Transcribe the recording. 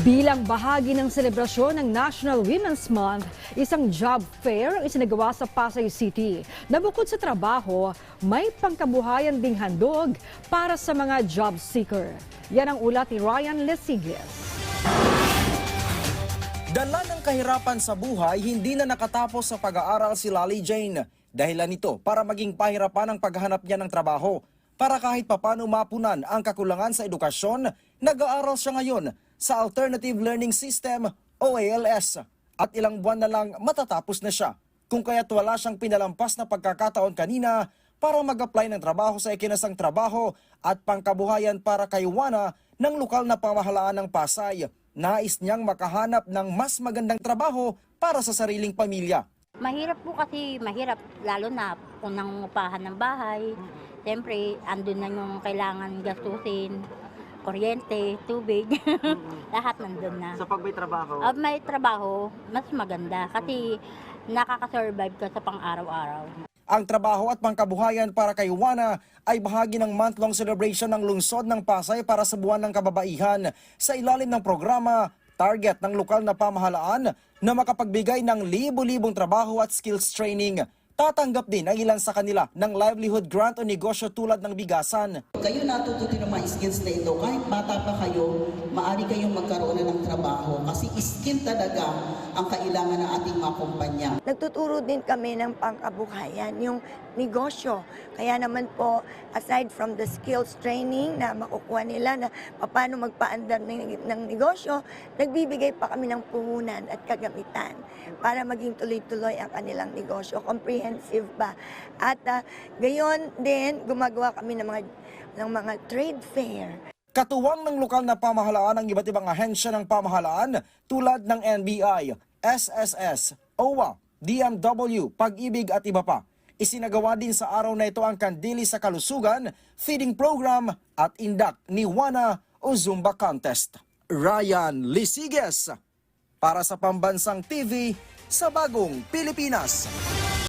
Bilang bahagi ng selebrasyon ng National Women's Month, isang job fair isinagawa sa Pasay City. Na bukod sa trabaho, may pangkabuhayan ding handog para sa mga job seeker. Yan ang ulat ni Ryan Lesiges. Dala ng kahirapan sa buhay, hindi na nakatapos sa pag-aaral si Lali Jane. Dahilan nito para maging pahirapan ang paghahanap niya ng trabaho. Para kahit papano mapunan ang kakulangan sa edukasyon, nag-aaral siya ngayon sa Alternative Learning System o ALS. At ilang buwan na lang matatapos na siya. Kung kaya't wala siyang pinalampas na pagkakataon kanina para mag-apply ng trabaho sa ikinasang trabaho at pangkabuhayan para kay Juana ng lokal na pamahalaan ng Pasay. Nais niyang makahanap ng mas magandang trabaho para sa sariling pamilya. Mahirap po kasi, mahirap lalo na unang upahan ng bahay. Siyempre, andun na yung kailangan gastusin, kuryente, tubig, lahat nandun na. So pag may trabaho, Ah, may trabaho, mas maganda kasi nakaka-survive ka sa pang-araw-araw. Ang trabaho at pangkabuhayan para kay Juana ay bahagi ng month-long celebration ng lungsod ng Pasay para sa buwan ng kababaihan sa ilalim ng programa target ng lokal na pamahalaan na makapagbigay ng libo-libong trabaho at skills training. Tatanggap din ang ilan sa kanila ng livelihood grant o negosyo tulad ng bigasan. Kayo natututo ng mga skills na ito. Kahit bata pa magkaroon na ng trabaho kasi skill talaga ang kailangan ng ating mga kumpanya. Nagtuturo din kami ng pangkabuhayan, yung negosyo. Kaya naman po, aside from the skills training na makukuha nila na paano magpaandar ng, ng negosyo, nagbibigay pa kami ng puhunan at kagamitan para maging tuloy-tuloy ang kanilang negosyo. Comprehensive ba? At ah, gayon din, gumagawa kami ng mga, ng mga trade fair. Katuwang ng lokal na pamahalaan ang iba't ibang ahensya ng pamahalaan tulad ng NBI, SSS, OWA, DMW, Pag-ibig at iba pa. Isinagawa din sa araw na ito ang Kandili sa Kalusugan, feeding program at indak ni Juana o Zumba Contest. Ryan Lisiges para sa Pambansang TV sa Bagong Pilipinas.